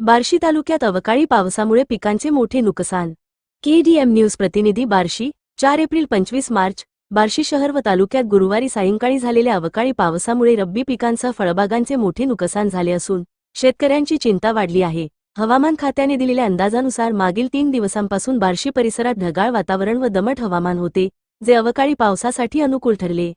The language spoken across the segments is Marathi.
बार्शी तालुक्यात अवकाळी पावसामुळे पिकांचे मोठे नुकसान. केडीएम न्यूज प्रतिनिधी बार्शी चार एप्रिल पंचवीस मार्च बार्शी शहर व तालुक्यात गुरुवारी सायंकाळी झालेल्या अवकाळी पावसामुळे रब्बी पिकांसह फळबागांचे मोठे नुकसान झाले असून शेतकऱ्यांची चिंता वाढली आहे. हवामान खात्याने दिलेल्या अंदाजानुसार मागील तीन दिवसांपासून बार्शी परिसरात ढगाळ वातावरण व दमट हवामान होते जे अवकाळी पावसासाठी अनुकूल ठरले.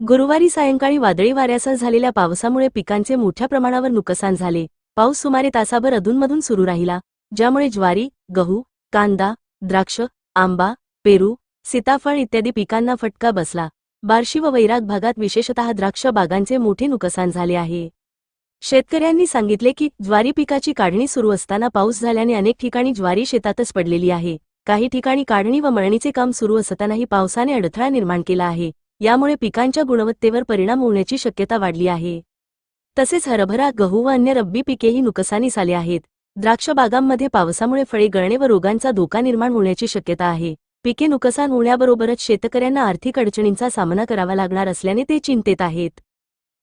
गुरुवारी सायंकाळी वादळी वाऱ्यासह झालेल्या पावसामुळे पिकांचे मोठ्या प्रमाणावर नुकसान झाले. पाऊस सुमारे तासाभर अधूनमधून सुरू राहिला ज्यामुळे ज्वारी गहू कांदा द्राक्ष आंबा पेरू सीताफळ इत्यादी पिकांना फटका बसला. बार्शी व वैराग भागात विशेषतः द्राक्ष बागांचे मोठे नुकसान झाले आहे. शेतकऱ्यांनी सांगितले की ज्वारी पिकाची काढणी सुरू असताना पाऊस झाल्याने अनेक ठिकाणी ज्वारी शेतातच पडलेली आहे. काही ठिकाणी काढणी व मळणीचे काम सुरू असतानाही पावसाने अडथळा निर्माण केला आहे. यामुळे पिकांच्या गुणवत्तेवर परिणाम होण्याची शक्यता वाढली आहे. तसेच हरभरा गहू व अन्य रब्बी पिकेही नुकसानीस आले आहेत. द्राक्ष बागांमध्ये पावसामुळे फळे गळणे व रोगांचा धोका निर्माण होण्याची शक्यता आहे. पिके नुकसान होण्याबरोबरच शेतकऱ्यांना आर्थिक अडचणींचा सामना करावा लागणार असल्याने ते चिंतेत आहेत.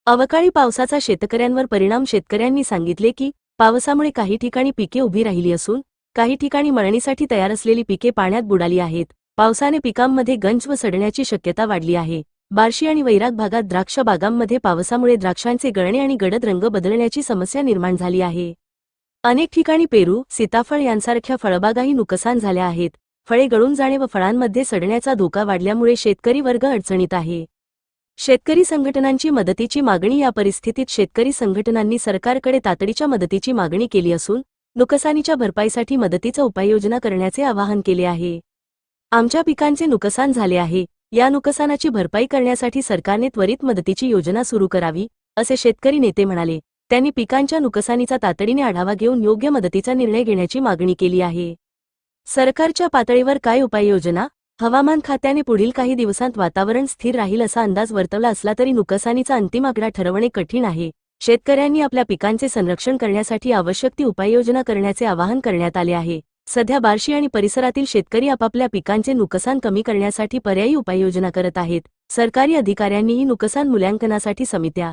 अवकाळी पावसाचा शेतकऱ्यांवर परिणाम शेतकऱ्यांनी सांगितले की पावसामुळे काही ठिकाणी पिके उभी राहिली असून काही ठिकाणी मळणीसाठी तयार असलेली पिके पाण्यात बुडाली आहेत. पावसाने पिकांमध्ये गंज व सडण्याची शक्यता वाढली आहे. बार्शी आणि वैराग भागात द्राक्ष बागांमध्ये पावसामुळे द्राक्षांचे गळणे आणि गडद रंग बदलण्याची समस्या निर्माण झाली आहे. अनेक ठिकाणी पेरू सीताफळ यांसारख्या फळबागाही नुकसान झाल्या आहेत. फळे गळून जाणे व फळांमध्ये सडण्याचा धोका वाढल्यामुळे शेतकरी वर्ग अडचणीत आहे. शेतकरी संघटनांची मदतीची मागणी या परिस्थितीत शेतकरी संघटनांनी सरकारकडे तातडीच्या मदतीची मागणी केली असून नुकसानीच्या भरपाईसाठी मदतीचा उपाययोजना करण्याचे आवाहन केले आहे. आमच्या पिकांचे नुकसान झाले आहे. या नुकसानाची भरपाई करण्यासाठी सरकारने त्वरित मदतीची योजना सुरू करावी असे शेतकरी नेते म्हणाले. त्यांनी पिकांच्या नुकसानीचा तातडीने आढावा घेऊन योग्य मदतीचा निर्णय घेण्याची मागणी केली आहे. सरकारच्या पातळीवर काय उपाययोजना? हवामान खात्याने पुढील काही दिवसांत वातावरण स्थिर राहील असा अंदाज वर्तवला असला तरी नुकसानीचा अंतिम आकडा ठरवणे कठीण आहे. शेतकऱ्यांनी आपल्या पिकांचे संरक्षण करण्यासाठी आवश्यक ती उपाययोजना करण्याचे आवाहन करण्यात आले आहे. सध्या बार्शी आणि परिसरातील शेतकरी आपापल्या पिकांचे नुकसान कमी करण्यासाठी पर्यायी उपाययोजना करत आहेत. सरकारी अधिकाऱ्यांनीही नुकसान मूल्यांकनासाठी समित्या